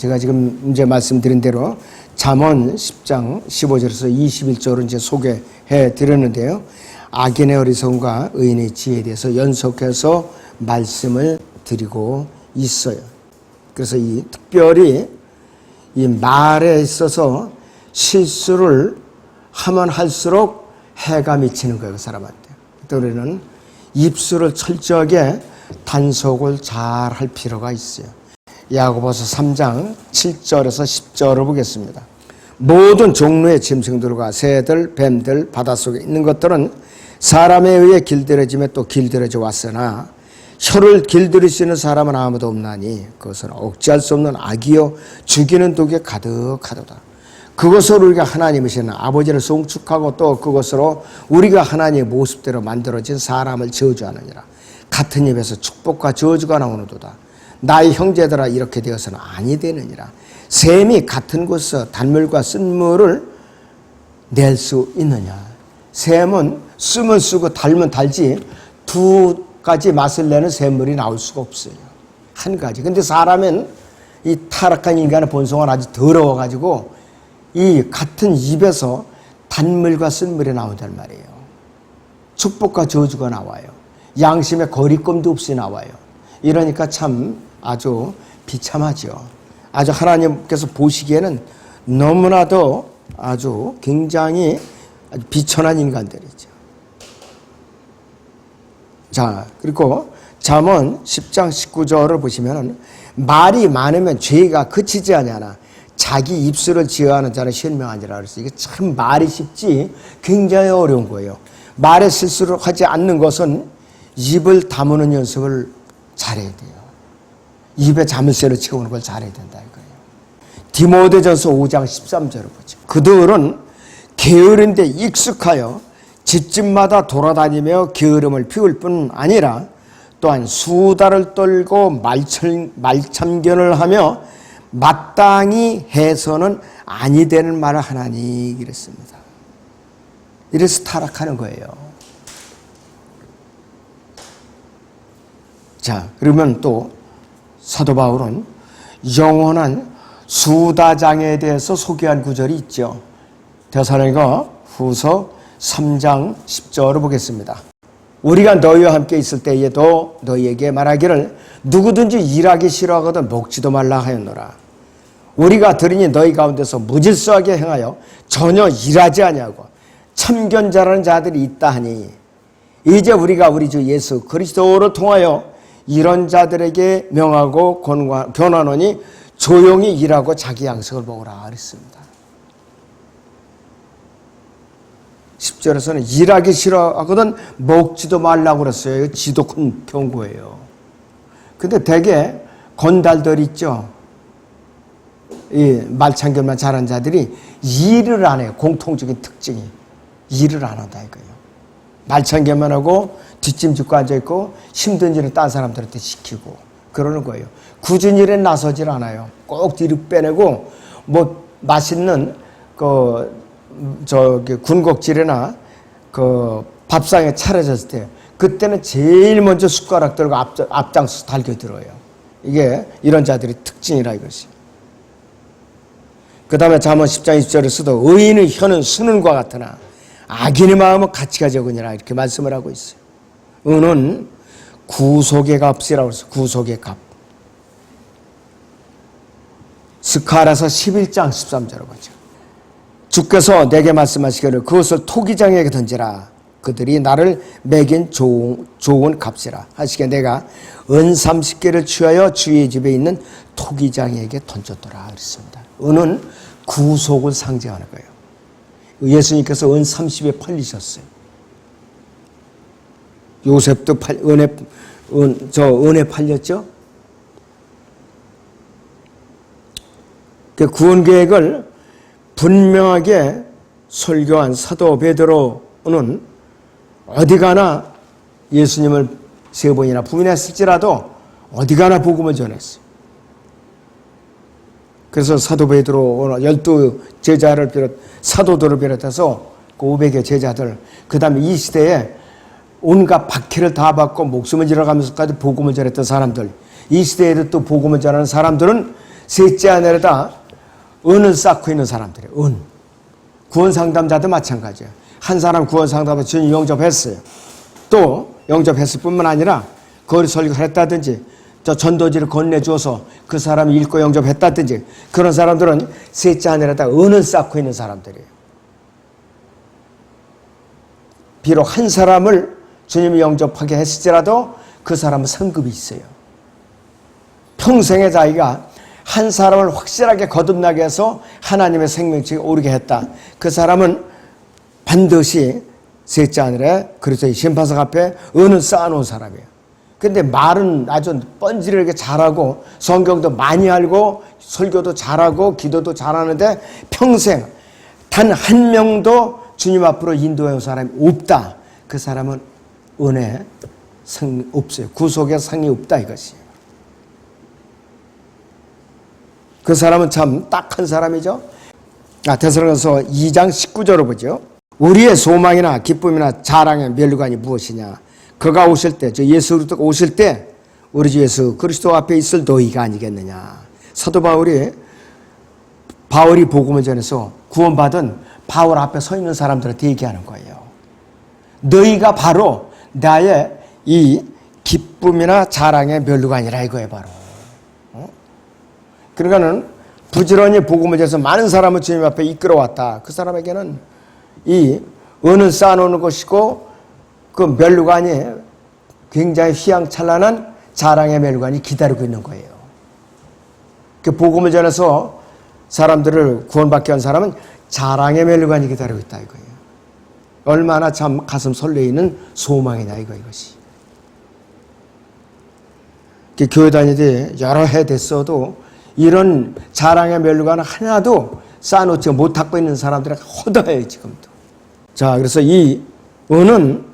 제가 지금 이제 말씀드린 대로 잠언 10장 15절에서 21절을 이제 소개해 드렸는데요. 악인의 어리석음과 의인의 지혜에 대해서 연속해서 말씀을 드리고 있어요. 그래서 이 특별히 이 말에 있어서 실수를 하면 할수록 해가 미치는 거예요, 그 사람한테. 또 우리는 입술을 철저하게 단속을 잘 할 필요가 있어요. 야고보서 3장 7절에서 10절을 보겠습니다. 모든 종류의 짐승들과 새들, 뱀들, 바닷속에 있는 것들은 사람에 의해 길들여짐에 또 길들여져 왔으나 혀를 있는 사람은 아무도 없나니 그것은 억제할 수 없는 악이요 죽이는 독에 가득하도다. 그것으로 우리가 하나님이시는 아버지를 송축하고 또 그것으로 우리가 하나님의 모습대로 만들어진 사람을 저주하느니라. 같은 입에서 축복과 저주가 나오는도다. 나의 형제들아 이렇게 되어서는 아니 되느니라. 샘이 같은 곳에서 단물과 쓴물을 낼 수 있느냐. 샘은 쓰면 쓰고 달면 달지 두 가지 맛을 내는 샘물이 나올 수가 없어요. 한 가지. 근데 사람은 이 타락한 인간의 본성은 아주 더러워가지고 이 같은 입에서 단물과 쓴물이 나온단 말이에요. 축복과 저주가 나와요. 양심의 거리낌도 없이 나와요. 이러니까 참 아주 비참하죠. 아주 하나님께서 보시기에는 너무나도 아주 굉장히 아주 비천한 인간들이죠. 자, 그리고 잠언 10장 19절을 보시면 말이 많으면 죄가 그치지 않냐나 자기 입술을 지어하는 자는 현명하니라 그랬어요. 이게 참 말이 쉽지 굉장히 어려운 거예요. 말에 실수를 하지 않는 것은 입을 다무는 연습을 잘해야 돼요. 입에 자물쇠를 채우는 걸 잘해야 된다 이거예요. 디모데전서 5장 13절을 보죠. 그들은 게으른 데 익숙하여 집집마다 돌아다니며 게으름을 피울 뿐 아니라 또한 수다를 떨고 말참, 말참견을 하며 마땅히 해서는 아니 되는 말을 하나니 이랬습니다. 이래서 타락하는 거예요. 자, 그러면 또 사도 바울은 영원한 수다장에 대해서 소개한 구절이 있죠. 대사로니가 후서 3장 10절을 보겠습니다. 우리가 너희와 함께 있을 때에도 너희에게 말하기를 누구든지 일하기 싫어하거든 먹지도 말라 하였노라. 우리가 들으니 너희 가운데서 무질서하게 행하여 전혀 일하지 아니하고 참견자라는 자들이 있다 하니 이제 우리가 우리 주 예수 그리스도로 통하여 이런 자들에게 명하고 권하노니 조용히 일하고 자기 양식을 먹으라 그랬습니다. 10절에서는 일하기 싫어하거든 먹지도 말라고 그랬어요. 이거 지독한 경고예요. 근데 대개 건달들 있죠. 이 말참견만 잘한 자들이 일을 안 해요. 공통적인 특징이. 일을 안 한다 이거예요. 말참견만 하고 뒷짐 짓고 앉아있고 힘든 일을 딴 사람들한테 시키고 그러는 거예요. 굳은 일에 나서질 않아요. 꼭 뒤로 빼내고 뭐 맛있는 그 저기 군곡질이나 그 밥상에 차려졌을 때 그때는 제일 먼저 숟가락 들고 앞, 앞장서 달겨들어요. 이게 이런 자들의 특징이라 이것이. 그 다음에 잠언 10장 20절에서도 의인의 혀는 수는과 같으나 악인의 마음은 가치가 적으니라 이렇게 말씀을 하고 있어요. 은은 구속의 값이라고 해서 구속의 값. 스카라서 11장 13절을 보죠. 주께서 내게 말씀하시기를 그것을 토기장에게 던지라. 그들이 나를 매긴 좋은, 좋은 값이라. 하시게 내가 은 30개를 취하여 주의 집에 있는 토기장에게 던졌더라. 그랬습니다. 은은 구속을 상징하는 거예요. 예수님께서 은 30에 팔리셨어요. 요셉도 팔, 은에, 은, 저 은에 팔렸죠? 그 구원 계획을 분명하게 설교한 사도 베드로는 어디 가나 예수님을 세 번이나 부인했을지라도 어디 가나 복음을 전했어요. 그래서 사도 베드로 열두 제자를 비롯 사도들을 비롯해서 그 500의 제자들 그 다음에 이 시대에 온갖 박해를 다 받고 목숨을 잃어가면서까지 복음을 전했던 사람들 이 시대에도 또 복음을 전하는 사람들은 셋째 아내에다 은을 쌓고 있는 사람들이에요. 은. 구원 상담자도 마찬가지예요. 한 사람 구원 상담을 주님 영접했어요. 또 영접했을 뿐만 아니라 거리 설교를 했다든지 저 전도지를 건네주어서 그 사람이 읽고 영접했다든지 그런 사람들은 셋째 아내에다 은을 쌓고 있는 사람들이에요. 비록 한 사람을 주님이 영접하게 했을지라도 그 사람은 상급이 있어요. 평생에 자기가 한 사람을 확실하게 거듭나게 해서 하나님의 생명책에 오르게 했다. 그 사람은 반드시 셋째 하늘에 그리스도의 심판석 앞에 은을 쌓아놓은 사람이에요. 근데 말은 아주 뻔질하게 잘하고 성경도 많이 알고 설교도 잘하고 기도도 잘하는데 평생 단 한 명도 주님 앞으로 인도해 온 사람이 없다. 그 사람은 은혜 상 없어요. 구속의 상이 없다 이것이. 그 사람은 참 딱한 사람이죠. 아, 데살로서 2장 19절을 보죠. 우리의 소망이나 기쁨이나 자랑의 멸관이 무엇이냐? 그가 오실 때, 저 예수 그리스도가 오실 때 우리 주 예수 그리스도 앞에 있을 너희가 아니겠느냐? 사도 바울이 바울이 복음을 전해서 구원받은 바울 앞에 서 있는 사람들한테 얘기하는 거예요. 너희가 바로 나의 이 기쁨이나 자랑의 멸관이라 이거예요, 바로. 그러니까는 부지런히 복음을 전해서 많은 사람을 주님 앞에 이끌어왔다. 그 사람에게는 이 은을 쌓아놓는 것이고 그 멸관이 굉장히 휘황찬란한 자랑의 멸관이 기다리고 있는 거예요. 그 복음을 전해서 사람들을 구원받게 한 사람은 자랑의 멸관이 기다리고 있다 이거예요. 얼마나 참 가슴 설레이는 소망이냐 이거 이것이. 교회 다니되 여러 해 됐어도 이런 자랑의 멸관을 하나도 쌓아놓지 못하고 있는 사람들이 허다해요 지금도. 자 그래서 이 은은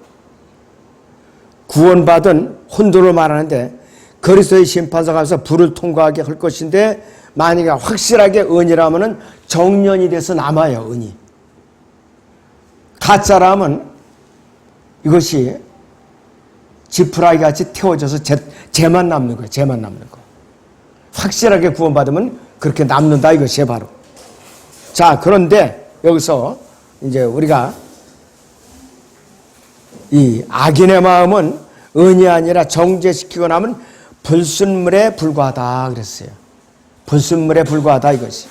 구원받은 혼도를 말하는데 그리스도의 심판석 앞에서 불을 통과하게 할 것인데 만약에 확실하게 은이라면은 정년이 돼서 남아요 은이. 가짜라면 이것이 지푸라기 같이 태워져서 재, 재만 남는 거예요. 재만 남는 거. 확실하게 구원받으면 그렇게 남는다 이것이 바로. 자, 그런데 여기서 이제 우리가 이 악인의 마음은 은이 아니라 정죄시키고 나면 불순물에 불과하다 그랬어요. 불순물에 불과하다 이것이.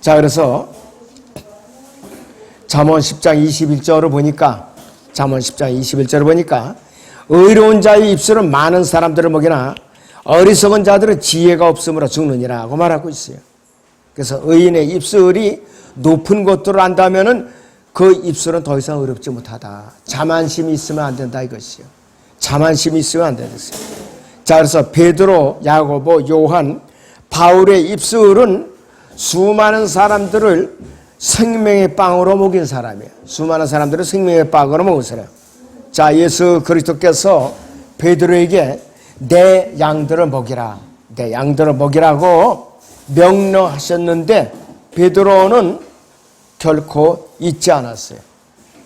자, 그래서 잠언 10장 21절을 보니까 잠언 10장 21절을 보니까 의로운 자의 입술은 많은 사람들을 먹이나 어리석은 자들은 지혜가 없으므로 죽느니라고 말하고 있어요. 그래서 의인의 입술이 높은 것들을 안다면은 그 입술은 더 이상 어렵지 못하다. 자만심이 있으면 안 된다 이것이요. 자만심이 있으면 안 되겠어요. 자, 그래서 베드로, 야고보, 요한, 바울의 입술은 수많은 사람들을 생명의 빵으로 먹인 사람이에요. 수많은 사람들을 생명의 빵으로 먹은 사람. 자, 예수 그리스도께서 베드로에게 내 양들을 먹이라. 내 양들을 먹이라고 명령하셨는데 베드로는 결코 잊지 않았어요.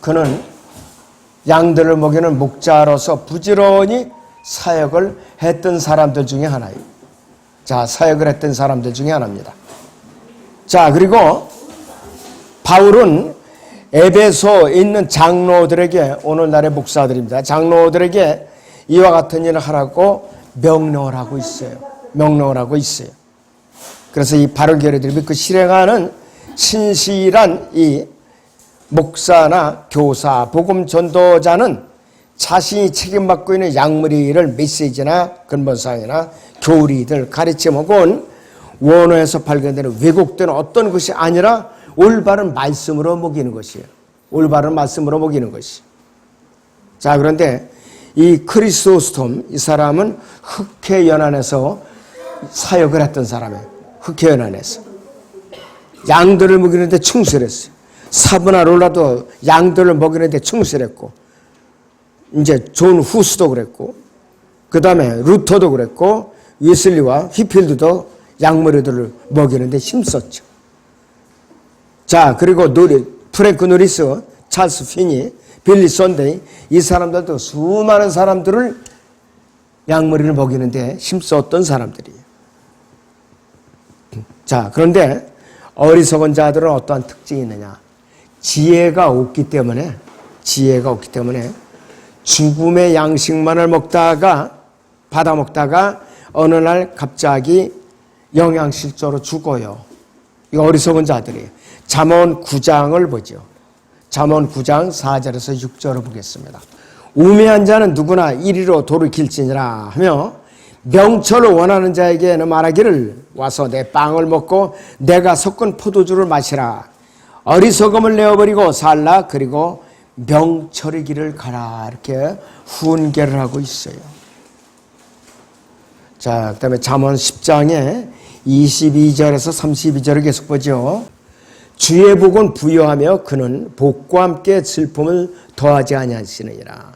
그는 양들을 먹이는 목자로서 부지런히 사역을 했던 사람들 중에 하나예요. 자, 사역을 했던 사람들 중에 하나입니다. 자, 그리고 바울은 에베소에 있는 장로들에게 오늘날의 목사들입니다. 장로들에게 이와 같은 일을 하라고 명령을 하고 있어요. 명령을 하고 있어요. 그래서 이 바른 교회들이 믿고 실행하는 신실한 이 목사나 교사, 복음 전도자는 자신이 책임받고 있는 약물이를 메시지나 근본상이나 교리들 가르침 혹은 원어에서 발견되는 왜곡되는 어떤 것이 아니라 올바른 말씀으로 먹이는 것이에요. 올바른 말씀으로 먹이는 것이. 자, 그런데 이 크리스토스톰 이 사람은 흑해 연안에서 사역을 했던 사람이에요. 흑해 연안에서. 양들을 먹이는데 충실했어요. 사브나 롤라도 양들을 먹이는데 충실했고, 이제 존 후스도 그랬고, 그 다음에 루터도 그랬고, 위슬리와 휘필드도 양머리들을 먹이는데 힘썼죠. 자, 그리고 누리, 프랭크 누리스, 찰스 피니, 빌리 손데이, 이 사람들도 수많은 사람들을 양머리를 먹이는데 힘썼던 사람들이에요. 자, 그런데 어리석은 자들은 어떠한 특징이 있느냐? 지혜가 없기 때문에, 지혜가 없기 때문에 죽음의 양식만을 먹다가, 받아 먹다가 어느 날 갑자기 영양실조로 죽어요. 이거 어리석은 자들이에요. 잠언 9장을 보죠. 잠언 9장 4절에서 6절을 보겠습니다. 우매한 자는 누구나 이리로 돌이킬지니라 하며 명철을 원하는 자에게는 말하기를 와서 내 빵을 먹고 내가 섞은 포도주를 마시라. 어리석음을 내어버리고 살라. 그리고 명철의 길을 가라. 이렇게 훈계를 하고 있어요. 자, 그 다음에 잠언 10장에 22절에서 32절을 계속 보죠. 주의 복은 부여하며 그는 복과 함께 슬픔을 더하지 아니하시느니라.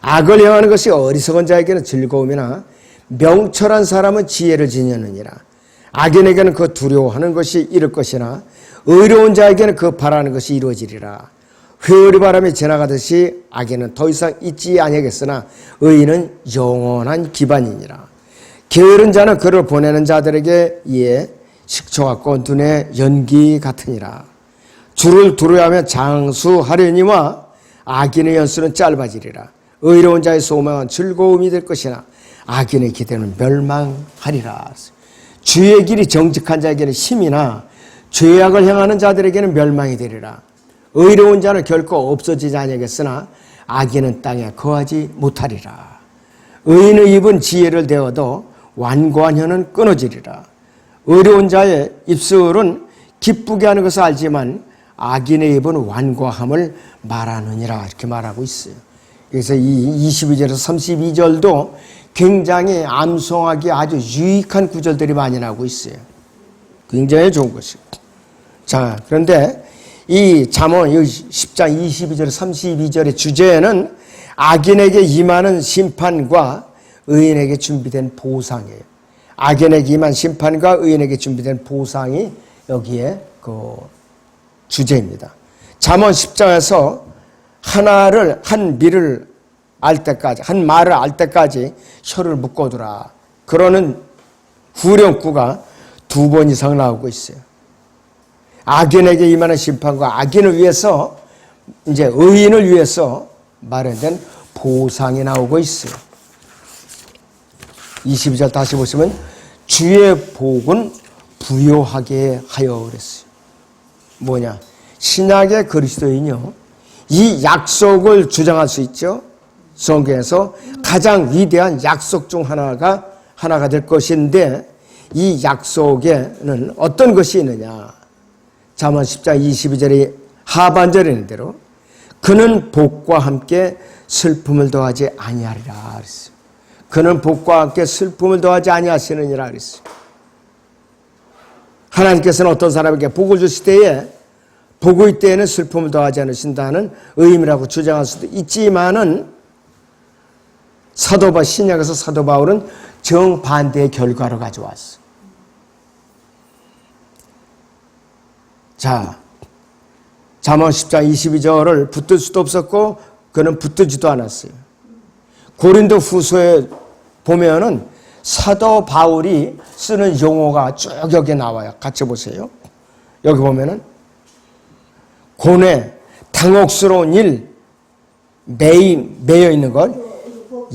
악을 행하는 것이 어리석은 자에게는 즐거움이나 명철한 사람은 지혜를 지녀느니라. 악인에게는 그 두려워하는 것이 이를 것이나 의로운 자에게는 그 바라는 것이 이루어지리라. 회오리 바람이 지나가듯이 악인은 더 이상 있지 아니하겠으나 의인은 영원한 기반이니라. 게으른 자는 그를 보내는 자들에게 이에 식초 같고 눈에 연기 같으니라. 주를 두려워하면 장수하려니와 악인의 연수는 짧아지리라. 의로운 자의 소망은 즐거움이 될 것이나 악인의 기대는 멸망하리라. 주의 길이 정직한 자에게는 힘이나 죄악을 행하는 자들에게는 멸망이 되리라. 의로운 자는 결코 없어지지 아니하겠으나 악인은 땅에 거하지 못하리라. 의인의 입은 지혜를 대어도 완고한 혀는 끊어지리라. 의로운 자의 입술은 기쁘게 하는 것을 알지만 악인의 입은 완고함을 말하느니라 이렇게 말하고 있어요. 그래서 이 22절에서 32절도 굉장히 암송하기 아주 유익한 구절들이 많이 나오고 있어요. 굉장히 좋은 것이고. 자, 그런데 이 잠언 10장 22절 32절의 주제는 악인에게 임하는 심판과 의인에게 준비된 보상이에요. 악인에게 임한 심판과 의인에게 준비된 보상이 여기에 그 주제입니다. 잠언 10장에서 하나를 한 미를 알 때까지 한 말을 알 때까지 혀를 묶어두라. 그러는 후령구가 두 번 이상 나오고 있어요. 악인에게 임하는 심판과 악인을 위해서 이제 의인을 위해서 마련된 보상이 나오고 있어요. 22절 다시 보시면 주의 복은 부요하게 하여 그랬어요. 뭐냐? 신약의 그리스도인요. 이 약속을 주장할 수 있죠. 성경에서 가장 위대한 약속 중 하나가 하나가 될 것인데 이 약속에는 어떤 것이 있느냐? 잠언 10장 22절의 하반절에 있는 대로 그는 복과 함께 슬픔을 더하지 아니하리라 그랬어요. 그는 복과 함께 슬픔을 더하지 아니하시느니라 그랬어요. 하나님께서는 어떤 사람에게 복을 주실 때에 복의 때에는 슬픔을 더하지 않으신다는 의미라고 주장할 수도 있지만은 사도바 신약에서 사도 바울은 정반대의 결과를 가져왔어. 자, 잠언 10장 22절을 붙들 수도 없었고 그는 붙들지도 않았어요. 고린도 후서에 보면은 사도 바울이 쓰는 용어가 쭉 여기 나와요. 같이 보세요. 여기 보면은 고뇌, 당혹스러운 일, 매인, 매여 있는 것,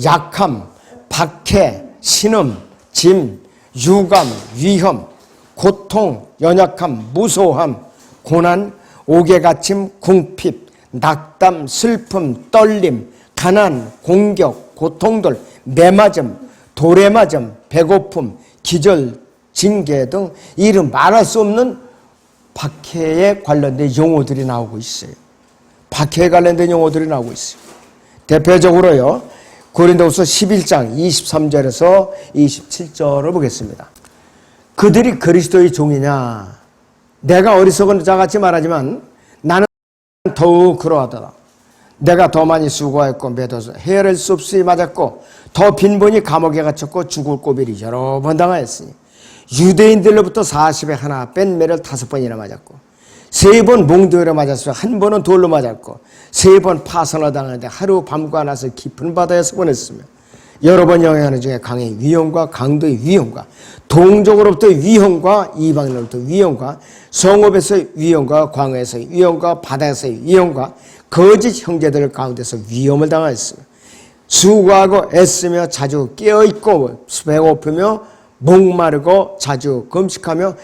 약함, 박해, 신음, 짐, 유감, 위험, 고통, 연약함, 무소함, 고난, 옥에갇힘, 궁핍, 낙담, 슬픔, 떨림, 가난, 공격, 고통들, 매맞음, 돌에 맞음, 배고픔, 기절, 징계 등 이름 말할 수 없는 박해에 관련된 용어들이 나오고 있어요. 박해에 관련된 용어들이 나오고 있어요. 대표적으로요. 고린도후서 11장 23절에서 27절을 보겠습니다. 그들이 그리스도의 종이냐? 내가 어리석은 자 같이 말하지만 나는 더욱 그러하더라. 내가 더 많이 수고하였고 매도서 헤아릴 수 없이 맞았고 더 빈번히 감옥에 갇혔고 죽을 고비를 여러 번 당하였으니 유대인들로부터 40에 하나 뺀 매를 다섯 번이나 맞았고 세 번 몽둥이로 맞았으며 한 번은 돌로 맞았고 세 번 파선을 당하는데 하루 밤과 낮을 깊은 바다에서 보냈으며 여러 번 영향하는 중에 강의 위험과 강도의 위험과 동족으로부터의 위험과 이방인으로부터 위험과 성읍에서의 위험과 광야에서의 위험과 바다에서의 위험과 거짓 형제들 가운데서 위험을 당하였으며 수고하고 애쓰며 자주 깨어있고 배고프며 목마르고 자주 금식하며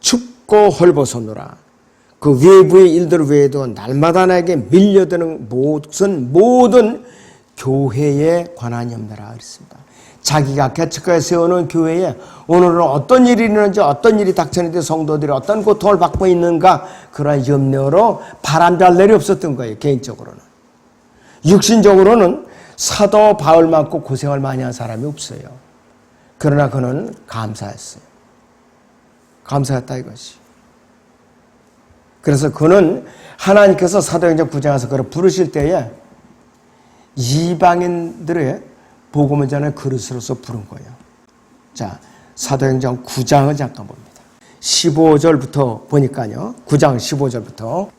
춥고 헐벗어노라 그 외부의 일들 외에도 날마다 나에게 밀려드는 모든 모든 교회에 관한이 없느라 그랬습니다. 자기가 개척하여 세우는 교회에 오늘은 어떤 일이 일어나는지 어떤 일이 닥쳤는지 성도들이 어떤 고통을 받고 있는가 그러한 염려로 날이 없었던 거예요 개인적으로는. 육신적으로는 사도 바울만큼 고생을 많이 한 사람이 없어요. 그러나 그는 감사했어요. 감사했다 이것이. 그래서 그는 하나님께서 사도행전 9장에서 그를 부르실 때에 이방인들의 복음을 전하는 그릇으로서 부른 거예요. 자, 사도행전 9장을 잠깐 봅니다. 15절부터 보니까요. 9장 15절부터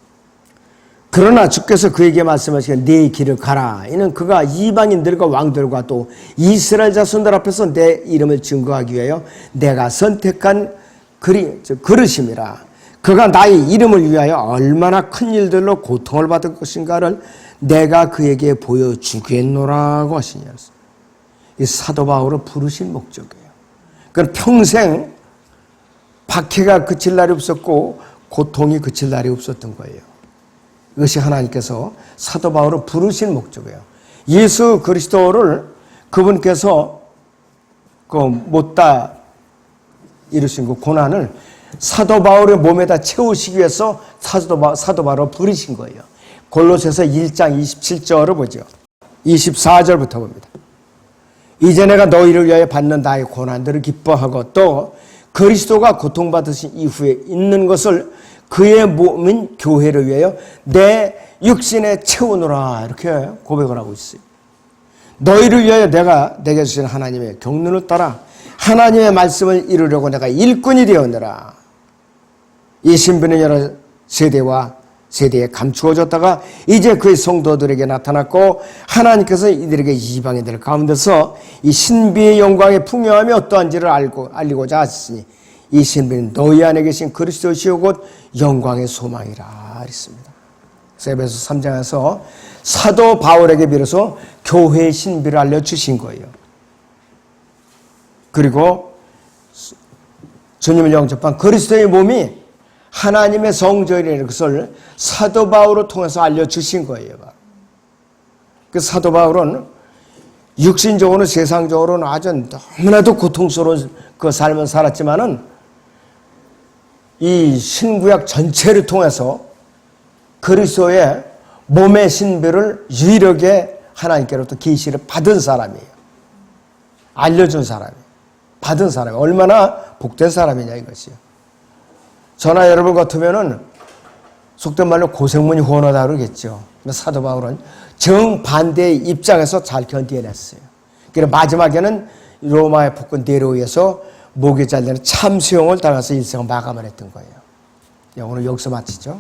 그러나 주께서 그에게 말씀하시기를 네 길을 가라. 이는 그가 이방인들과 왕들과 또 이스라엘 자손들 앞에서 내 이름을 증거하기 위하여 내가 선택한 그리, 즉, 그릇임이라. 그가 나의 이름을 위하여 얼마나 큰 일들로 고통을 받을 것인가를 내가 그에게 보여주겠노라고 하시니 이 사도 바울을 부르신 목적이에요. 그건 평생 박해가 그칠 날이 없었고 고통이 그칠 날이 없었던 거예요. 이것이 하나님께서 사도 바울을 부르신 목적이에요. 예수 그리스도를 그분께서 그 못다 이루신 그 고난을 사도 바울의 몸에다 채우시기 위해서 사도, 바, 사도 바울을 부르신 거예요. 골로새서 1장 27절을 보죠. 24절부터 봅니다. 이제 내가 너희를 위하여 받는 나의 고난들을 기뻐하고 또 그리스도가 고통받으신 이후에 있는 것을 그의 몸인 교회를 위하여 내 육신에 채우노라 이렇게 고백을 하고 있어요. 너희를 위하여 내가 내게 주신 하나님의 경륜을 따라 하나님의 말씀을 이루려고 내가 일꾼이 되었느라 이 신비는 여러 세대와 세대에 감추어졌다가 이제 그의 성도들에게 나타났고 하나님께서 이들에게 이방인들 가운데서 이 신비의 영광의 풍요함이 어떠한지를 알고 알리고자 하셨으니 이 신비는 너희 안에 계신 그리스도시요 곧 영광의 소망이라 했습니다. 에베소 3장에서 사도 바울에게 비로소 교회의 신비를 알려 주신 거예요. 그리고 주님을 영접한 그리스도의 몸이 하나님의 성전이라는 것을 사도 바울을 통해서 알려주신 거예요. 그 사도 바울은 육신적으로는 세상적으로는 아주 너무나도 고통스러운 그 삶을 살았지만은 이 신구약 전체를 통해서 그리스도의 몸의 신비를 유일하게 하나님께로부터 계시를 받은 사람이에요. 알려준 사람이에요. 받은 사람이 얼마나 복된 사람이냐 이것이요. 저나 여러분 같으면은 속된 말로 고생문이 후원하다 그러겠죠. 사도 바울은 정반대의 입장에서 잘 견뎌냈어요. 그래서 마지막에는 로마의 폭군 네로에서 목에 잘리는 참수형을 당해서 일생을 마감을 했던 거예요. 오늘 여기서 마치죠.